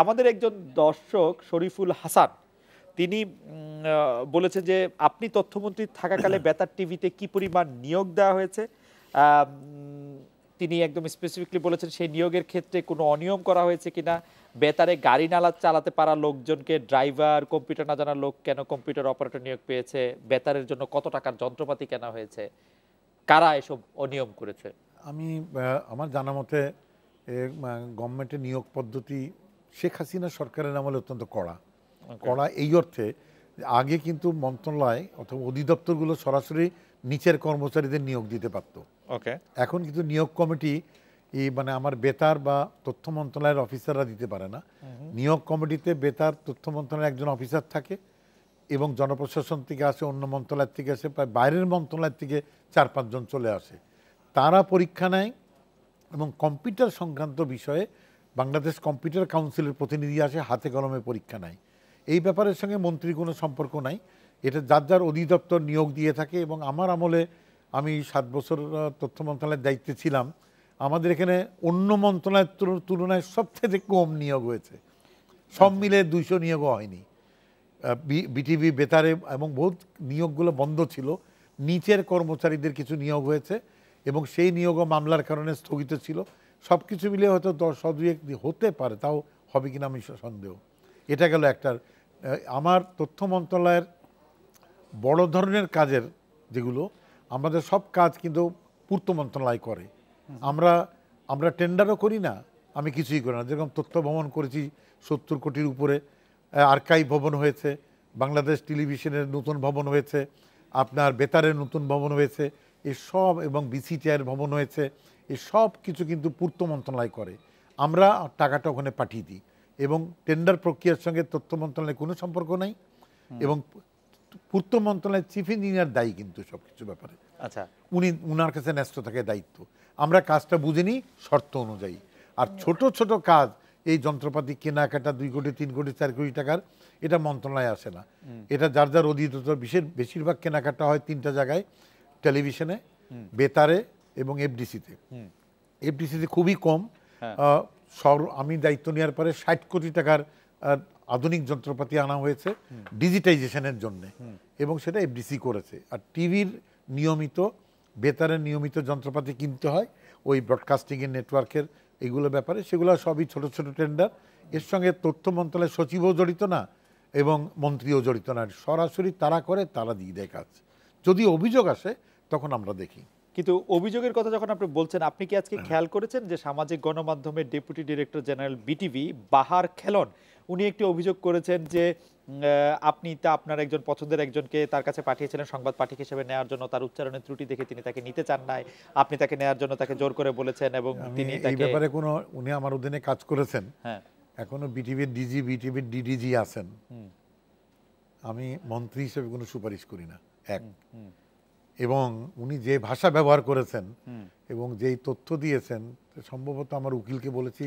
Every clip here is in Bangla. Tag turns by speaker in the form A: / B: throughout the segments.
A: আমাদের একজন দর্শক শরীফুল হাসান তিনি বলেছেন যে আপনি তথ্যমন্ত্রী থাকাকালে বেতার টিভিতে কি পরিমাণ নিয়োগ দেওয়া হয়েছে? তিনি একদম স্পেসিফিকলি বলেছেন সেই নিয়োগের ক্ষেত্রে কোনো অনিয়ম করা হয়েছে কিনা? বেতারে গাড়ি নালা চালাতে পারা লোকজনকে ড্রাইভার কম্পিউটার না জানা লোক কেন কম্পিউটার অপারেটর নিয়োগ পেয়েছে? বেতারের জন্য কত টাকার যন্ত্রপাতি কেনা হয়েছে? কারা এসব অনিয়ম করেছে?
B: আমি আমার জানা মতে গভর্নমেন্টের নিয়োগ পদ্ধতি শেখ হাসিনা সরকারের আমলে অত্যন্ত কড়া। কড়া এই অর্থে আগে কিন্তু মন্ত্রণালয় অথবা অধিদপ্তরগুলো সরাসরি নিচের কর্মচারীদের নিয়োগ দিতে পারতো।
A: ওকে
B: এখন কিন্তু নিয়োগ কমিটি এই মানে আমার বেতার বা তথ্য মন্ত্রণালয়ের অফিসাররা দিতে পারে না। নিয়োগ কমিটিতে বেতার তথ্য মন্ত্রণালয়ের একজন অফিসার থাকে এবং জনপ্রশাসন থেকে আসে অন্য মন্ত্রণালয় থেকে আসে প্রায় বাইরের মন্ত্রণালয় থেকে চার পাঁচজন চলে আসে। তারা পরীক্ষা নেয় এবং কম্পিউটার সংক্রান্ত বিষয়ে বাংলাদেশ কম্পিউটার কাউন্সিলের প্রতিনিধি আসে হাতে কলমে পরীক্ষা নেয়। এই ব্যাপারের সঙ্গে মন্ত্রীর কোনো সম্পর্ক নাই। এটা যার যার অধিদপ্তর নিয়োগ দিয়ে থাকে এবং আমার আমলে আমি সাত বছর তথ্য মন্ত্রণালয়ের দায়িত্বে ছিলাম। আমাদের এখানে অন্য মন্ত্রণালয়ের তুল- তুলনায় সবথেকে কম নিয়োগ হয়েছে সব মিলে দুইশো নিয়োগও হয়নি। বিটিভি বেতারে এবং বহুত নিয়োগগুলো বন্ধ ছিল। নিচের কর্মচারীদের কিছু নিয়োগ হয়েছে এবং সেই নিয়োগও মামলার কারণে স্থগিত ছিল। সব কিছু মিলিয়ে হয়তো দশ দুয়েক হতে পারে, তাও হবে কিনা আমি সন্দেহ। এটা গেল একটা আমার তথ্য মন্ত্রণালয়ের বড় ধরনের কাজের যেগুলো, আমাদের সব কাজ কিন্তু পূর্ত মন্ত্রণালয় করে। আমরা আমরা টেন্ডারও করি না, আমি কিছুই করি না। যেরকম তথ্য ভ্রমণ করেছি, সত্তর কোটির উপরে আর্কাইভ ভবন হয়েছে, বাংলাদেশ টেলিভিশনের নতুন ভবন হয়েছে, আপনার বেতারের নতুন ভবন হয়েছে, এসব এবং বিসিটিআর ভবন হয়েছে এসব কিছু কিন্তু পূর্ত মন্ত্রণালয় করে। আমরা টাকাটা ওখানে পাঠিয়ে দিই এবং টেন্ডার প্রক্রিয়ার সঙ্গে তথ্য মন্ত্রণালয়ের কোনো সম্পর্ক নাই এবং পূর্ত মন্ত্রণালয়ের চিফ ইঞ্জিনিয়ার দায়ী কিন্তু সব কিছু ব্যাপারে।
A: আচ্ছা।
B: উনি উনার কাছে ন্যস্ত থাকে দায়িত্ব। আমরা কাজটা বুঝে নিই শর্ত অনুযায়ী। আর ছোট ছোট কাজ এই যন্ত্রপাতি কেনাকাটা দুই কোটি তিন কোটি চার কোটি টাকার এটা মন্ত্রণালয়ে আসে না। এটা যার যার অধিদপ্তর বিশেষ বেশিরভাগ কেনাকাটা হয় তিনটা জায়গায় টেলিভিশনে বেতারে এবং এফডিসিতে এফডিসিতে খুবই কম। সর আমি দায়িত্ব নেওয়ার পরে ষাট কোটি টাকার আধুনিক যন্ত্রপাতি আনা হয়েছে ডিজিটাইজেশনের জন্য। এবং সেটা এফডিসি করেছে। আর টিভির নিয়মিত বেতারের নিয়মিত যন্ত্রপাতি কিনতে হয়। ওই ব্রডকাস্টিংয়ের নেটওয়ার্কের এগুলো ব্যাপারে। সেগুলো সবই ছোট ছোট টেন্ডার এর সঙ্গে তথ্য মন্ত্রণালয়ের সচিবও জড়িত না এবং মন্ত্রীও জড়িত না। সরাসরি তারা করে তারা দিয়ে দেয় কাজ। যদি অভিযোগ আসে তখন আমরা দেখি।
A: কিন্তু অভিযোগের কথা যখন আপনি বলছেন আপনি কি আজকে খেয়াল করেছেন যে সামাজিক গণমাধ্যমের ডেপুটি ডিরেক্টর জেনারেল বিটিভি বাহার খেলন? উনি একটি অভিযোগ করেছেন যে আপনি তা আপনার একজন পছন্দের একজনকে তার কাছে পাঠিয়েছিলেন সংবাদ পাঠিক হিসেবে নেওয়ার জন্য তার উচ্চারণের ত্রুটি দেখে তিনি তাকে নিতে চান নাই। আপনি তাকে নেওয়ার জন্য তাকে জোর করে বলেছেন এবং তিনি
B: এই ব্যাপারে কোনো উনি আমার অধীনে কাজ করেছেন।
A: হ্যাঁ।
B: এখনও বিটিভির ডিজি বিটিভির ডিডিজি আছেন। আমি মন্ত্রী হিসেবে কোনো সুপারিশ করি না। এক। এবং উনি যে ভাষা ব্যবহার করেছেন এবং যেই তথ্য দিয়েছেন সম্ভবত আমার উকিলকে বলেছি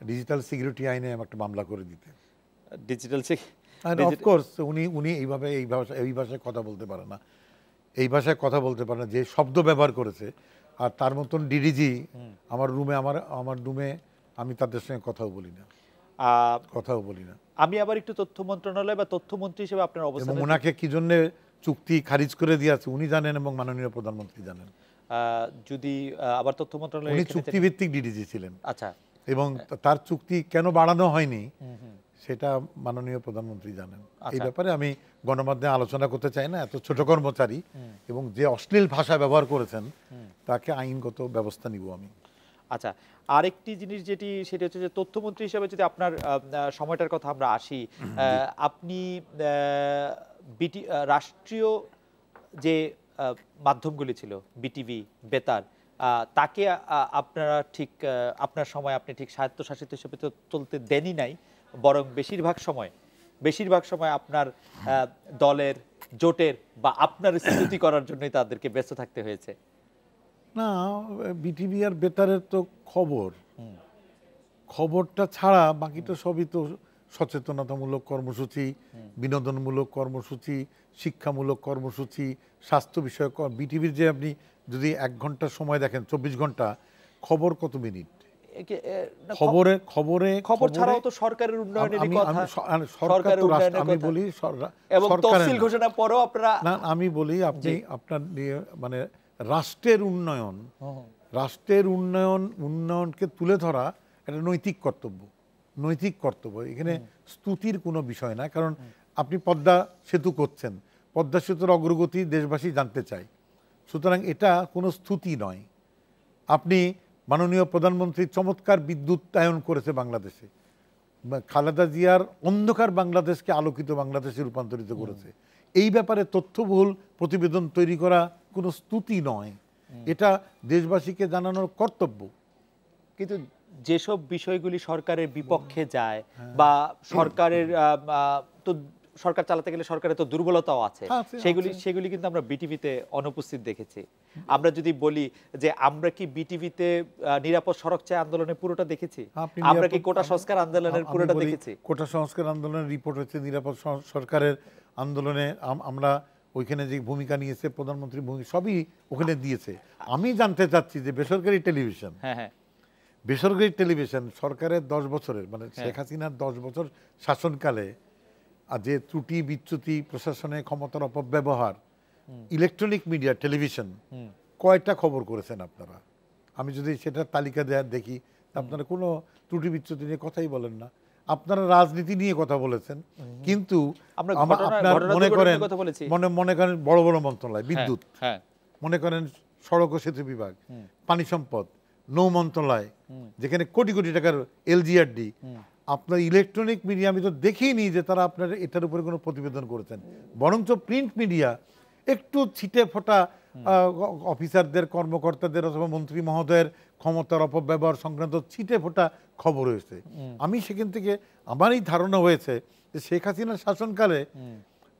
B: ডিজিটাল সিকিউরিটি আইনে আমি একটা মামলা করে দিতে।
A: ডিজিটাল
B: অফকোর্স উনি উনি এইভাবে এই ভাষা এই ভাষায় কথা বলতে পারে না। এই ভাষায় কথা বলতে পারে না যে শব্দ ব্যবহার করেছে। আর তার মতন ডিডিজি আমার রুমে আমার আমার রুমে আমি তাদের সঙ্গে কথাও বলি না। কথাও বলি না।
A: আমি আবার একটু তথ্য মন্ত্রণালয় বা তথ্যমন্ত্রী হিসেবে আপনার
B: এবং
A: অবস্থান
B: ওনাকে কি জন্য চুক্তি খারিজ করে দিয়েছে উনি জানেন এবং মাননীয় প্রধানমন্ত্রী জানেন।
A: যদি আবার তথ্য মন্ত্রণালয়
B: উনি চুক্তিভিত্তিক ডিডিজি ছিলেন।
A: আচ্ছা।
B: এবং তার চুক্তি কেন বাড়ানো হয়নি সেটা মাননীয় প্রধানমন্ত্রী জানেন। এই
A: আচ্ছা।
B: ব্যাপারে আমি গণমাধ্যমে আলোচনা করতে চাই না এত ছোট কর্মচারী এবং যে অশ্লীল ভাষা ব্যবহার করেছেন তাকে আইনগত ব্যবস্থা নিব আমি।
A: আচ্ছা আরেকটি জিনিস যেটি সেটা হচ্ছে যে তথ্যমন্ত্রী হিসেবে যদি আপনার সময়টার কথা আমরা আসি আহ, আপনি আহ, বিটি রাষ্ট্রীয় যে মাধ্যমগুলি ছিল বিটিভি বেতার তাকে আপনারা ঠিক আপনার সময় আপনি ঠিক স্বায়ত্তশাসিত হিসেবে তো চলতে দেনই নাই বরং বেশিরভাগ সময় বেশিরভাগ সময় আপনার দলের জোটের বা আপনার স্তুতি করার জন্যই তাদেরকে ব্যস্ত থাকতে হয়েছে।
B: না বিটিভি আর বেতারের তো খবর। খবরটা ছাড়া বাকি তো সবই তো সচেতনতামূলক কর্মসূচি বিনোদনমূলক কর্মসূচি শিক্ষামূলক কর্মসূচি স্বাস্থ্য বিষয়ক বিটিভির যে আপনি যদি এক ঘণ্টা সময় দেখেন চব্বিশ ঘণ্টা খবর কত মিনিট? খবরে খবরে
A: খবর ছাড়াও তো সরকারের উন্নয়নের কথা।
B: সরকার তো আমি বলি
A: এবং তফসিল ঘোষণা পরেও আপনারা
B: না আমি বলি আপনি আপনার মানে রাষ্ট্রের উন্নয়ন রাষ্ট্রের উন্নয়ন উন্নয়নকে তুলে ধরা একটা নৈতিক কর্তব্য। নৈতিক কর্তব্য। এখানে স্তুতির কোনো বিষয় না কারণ আপনি পদ্মা সেতু করছেন। পদ্মা সেতুর অগ্রগতি দেশবাসী জানতে চায়। সুতরাং এটা কোনো স্তুতি নয়। আপনি মাননীয় প্রধানমন্ত্রী চমৎকার বিদ্যুতায়ন করেছে বাংলাদেশে। খালেদা জিয়ার অন্ধকার বাংলাদেশকে আলোকিত বাংলাদেশে রূপান্তরিত করেছে। এই ব্যাপারে তথ্যবহুল প্রতিবেদন তৈরি করা কোনো স্তুতি নয়। এটা দেশবাসীকে জানানোর কর্তব্য।
A: কিন্তু যেসব বিষয়গুলি সরকারের বিপক্ষে যায়
B: হ্যাঁ।
A: বা সরকারের তো সরকার চালাতে গেলে সরকারের তো দুর্বলতাও আছে।
B: আছে,
A: সেগুলি সেগুলি কিন্তু আমরা বিটিভিতে অনুপস্থিত দেখেছি। আমরা যদি বলি যে আমরা কি বিটিভিতে নিরাপদ সড়ক চাই আন্দোলনের পুরোটা দেখেছি? আমরা কি কোটা সংস্কার আন্দোলনের পুরোটা দেখেছি?
B: কোটা সংস্কার আন্দোলনের রিপোর্ট হচ্ছে নিরাপদ সরকারের আন্দোলনে আমরা ওইখানে যে ভূমিকা নিয়েছে প্রধানমন্ত্রী ভূমিকা সবই ওখানে দিয়েছে। আমি জানতে চাচ্ছি যে বেসরকারি টেলিভিশন
A: হ্যাঁ হ্যাঁ।
B: বেসরকারি টেলিভিশন সরকারের দশ বছরের মানে শেখ হাসিনার দশ বছর শাসনকালে আর যে ত্রুটি বিচ্যুতি প্রশাসনে ক্ষমতার অপব্যবহার ইলেকট্রনিক মিডিয়া টেলিভিশন কয়টা খবর করেছেন আপনারা? আমি যদি সেটার তালিকা দেয়া দেখি আপনারা কোনো ত্রুটি বিচ্যুতি নিয়ে কথাই বলেন না। আপনারা রাজনীতি নিয়ে কথা বলেছেন কিন্তু আপনার মনে করেন মনে মনে করেন বড় বড় মন্ত্রণালয় বিদ্যুৎ।
A: হ্যাঁ।
B: মনে করেন সড়ক ও সেতু বিভাগ পানি সম্পদ নৌ মন্ত্রণালয় যেখানে কোটি কোটি টাকার এলজিআরডি আপনার ইলেকট্রনিক মিডিয়া আমি তো দেখিনি যে তারা আপনার এটার উপরে কোনো প্রতিবেদন করেছেন। বরঞ্চ প্রিন্ট মিডিয়া একটু ছিটে ফোটা অফিসারদের কর্মকর্তাদের অথবা মন্ত্রী মহোদয়ের ক্ষমতার অপব্যবহার সংক্রান্ত ছিটে ফোটা খবর হয়েছে। আমি সেখান থেকে আমারই ধারণা হয়েছে যে শেখ হাসিনার শাসনকালে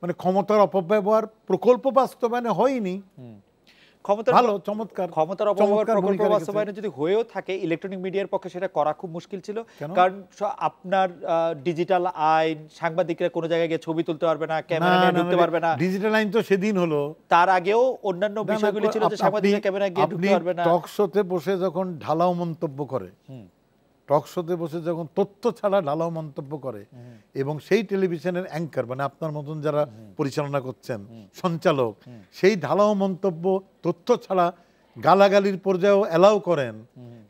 B: মানে ক্ষমতার অপব্যবহার প্রকল্প বাস্তবায়নে হয়নি।
A: ক্ষমতার
B: ভালো চমৎকার
A: ক্ষমতার অপব্যবহার প্রকল্প বাস্তবায়নে যদি হয়েও থাকে ইলেকট্রনিক মিডিয়ার পক্ষে সেটা করা খুব মুশকিল ছিল। কারণ আপনার ডিজিটাল আইন সাংবাদিকরা কোনো জায়গায় গিয়ে ছবি তুলতে পারবে না ক্যামেরা নিয়ে ঢুকতে পারবে না।
B: ডিজিটাল আইন তো সেদিন হলো।
A: তার আগেও অন্যান্য
B: না, না,
A: বিষয়গুলি ছিল যে সাংবাদিকরা ক্যামেরা গিয়ে ঢুকতে পারবে না।
B: টক শোতে বসে যখন ঢালাও মন্তব্য করে টক শোতে বসে যখন তথ্য ছাড়া ঢালাও মন্তব্য করে এবং সেই টেলিভিশনের অ্যাঙ্কার মানে আপনার মতন যারা পরিচালনা করছেন সঞ্চালক সেই ঢালাও মন্তব্য তথ্য ছাড়া গালাগালির পর্যায়েও অ্যালাউ করেন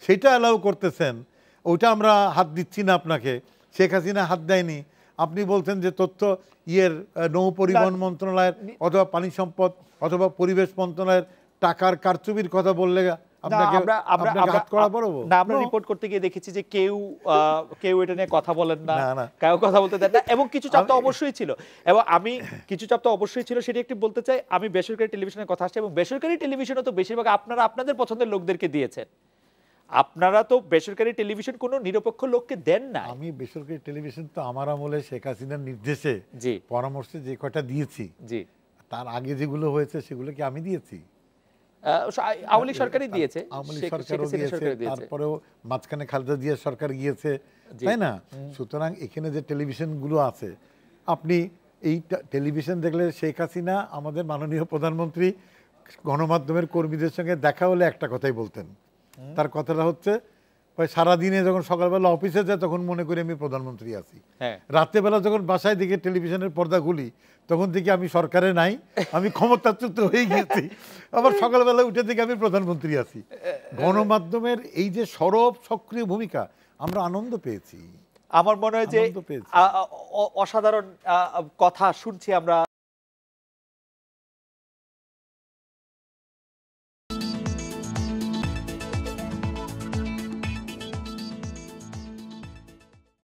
B: সেটা অ্যালাউ করতেছেন ওইটা আমরা হাত দিচ্ছি না আপনাকে শেখ হাসিনা হাত দেয়নি। আপনি বলছেন যে তথ্য ইয়ের নৌ পরিবহন মন্ত্রণালয়ের অথবা পানি সম্পদ অথবা পরিবেশ মন্ত্রণালয়ের টাকার কারচুপির কথা বললে
A: না,
B: আপনাকে
A: আমরা আমরা
B: আপনাকে
A: আমরা
B: হাত করা পড়ব
A: না আমরা
B: No.
A: রিপোর্ট করতে গিয়ে দেখেছি যে কেউ কেউ এটা নিয়ে কথা বলেন না।
B: না, না।
A: কেউ কথা বলতে দেন না। এবং কিছু চাপ তো অবশ্যই ছিল। এবং আমি কিছু চাপ তো অবশ্যই ছিল সেটা একটু বলতে চাই আমি বেসরকারি টেলিভিশনের কথা আসছে এবং বেসরকারি টেলিভিশনে তো বেশিরভাগ আপনারা আপনাদের পছন্দের লোকদেরকে দিয়েছেন। আপনারা তো বেসরকারি টেলিভিশন কোনো নিরপেক্ষ লোককে দেন না
B: আমি বেসরকারি টেলিভিশন তো আমার আমলে শেখ হাসিনার নির্দেশে পরামর্শে যে কটা দিয়েছি
A: জি।
B: তার আগে যেগুলো হয়েছে সেগুলো কি আমি দিয়েছি।
A: আওয়ামী লীগ সরকারই দিয়েছে
B: আওয়ামী লীগ সরকারও দিয়েছে তারপরেও মাঝখানে খালেদা জিয়া সরকার গিয়েছে তাই না? সুতরাং এখানে যে টেলিভিশনগুলো আছে আপনি এই টেলিভিশন দেখলে শেখ হাসিনা আমাদের মাননীয় প্রধানমন্ত্রী গণমাধ্যমের কর্মীদের সঙ্গে দেখা হলে একটা কথাই বলতেন। তার কথাটা হচ্ছে সারাদিনে যখন সকালবেলা অফিসে যায় তখন মনে করি আমি প্রধানমন্ত্রী আছি।
A: হ্যাঁ।
B: রাত্রেবেলা যখন বাসায় দিকে টেলিভিশনের পর্দা খুলি তখন থেকে আমি সরকারে নাই আমি ক্ষমতাচ্যুত হয়ে গেছি আবার সকালবেলা উঠে থেকে আমি প্রধানমন্ত্রী আছি। গণমাধ্যমের এই যে সরব সক্রিয় ভূমিকা আমরা আনন্দ পেয়েছি।
A: আমার মনে হয় যে অসাধারণ কথা শুনছি আমরা।